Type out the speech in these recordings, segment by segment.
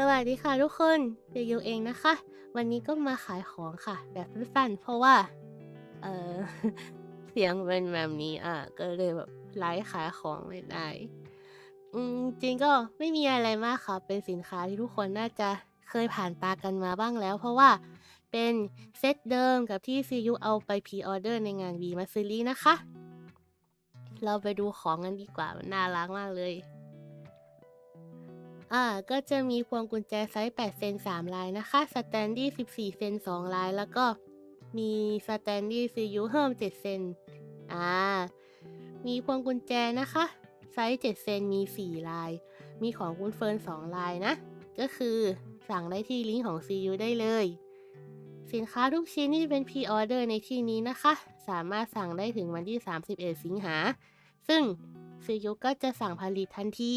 สวัสดีค่ะทุกคนเดี๋ยวยูเองนะคะ วันนี้ก็มาขายของค่ะ แบบสั้นๆเพราะว่า เออเสียงเป็นแบบนี้อะ ก็เลยแบบไลฟ์ขายของไม่ได้ อืมจริงก็ไม่มีอะไรมากค่ะ เป็นสินค้าที่ทุกคนน่าจะเคยผ่านตากันมาบ้างแล้ว เพราะว่าเป็นเซตเดิมกับที่ซียูเอาไปพรีออเดอร์ในงานวีมาซิลีนะคะ เราไปดูของกันดีกว่ามันน่ารักมากเลย อ่าก็จะมีพวงกุญแจไซส์ 8 เซน 3 ลายนะคะ สแตนดี้ 14 เซน 2 ลาย แล้วก็มีสแตนดี้ซียูเพิ่ม7 เซน อ่า มีพวงกุญแจนะคะ ไซส์ 7 เซน มี 4 ลาย มีของคุณเฟิร์น 2 ลายนะ ก็คือสั่งได้ที่ลิงก์ของ CU ได้เลย สินค้าทุกชิ้นที่เป็นพรีออเดอร์ในที่นี้นะคะ สามารถสั่งได้ถึงวันที่ 31 สิงหา ซึ่ง CU ก็จะสั่งผลิตทันที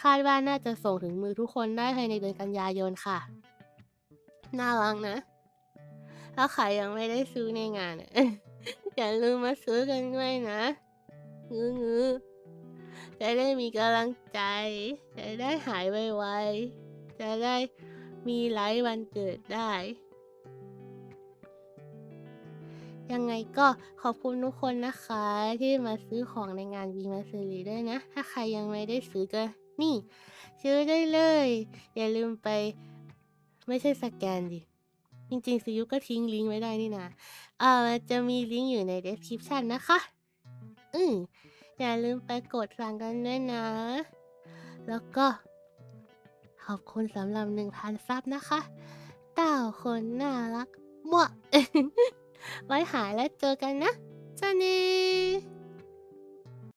คาดว่าน่าจะส่งถึงมือทุกคนได้ภายในเดือนกันยายนค่ะ น่ารักนะ ถ้าใครยังไม่ได้ซื้อในงานอย่าลืมมาซื้อกันด้วยนะงื้อๆอจะได้มีกำลังใจ จะได้หายไวๆ จะได้มีไลฟ์วันเกิดได้ ยังไงก็ขอบคุณทุกคนนะคะ ที่มาซื้อของในงานวีมาซื้อด้วยนะ ถ้าใครยังไม่ได้ซื้อก็ นี่ ซื้อได้เลย อย่าลืมไป ไม่ใช่สแกนดิ จริงๆซียุก็ทิ้งลิงก์ไว้ได้นี่นะเอ่อจะมีลิงก์อยู่ใน description นะคะ อืมอย่าลืมไปกดสั่งกันด้วยนะ แล้วก็ ขอบคุณสำหรับหนึ่งพันซับนะคะเต้าคนน่ารักมั่วไว้หายแล้วเจอกันนะจ้านี่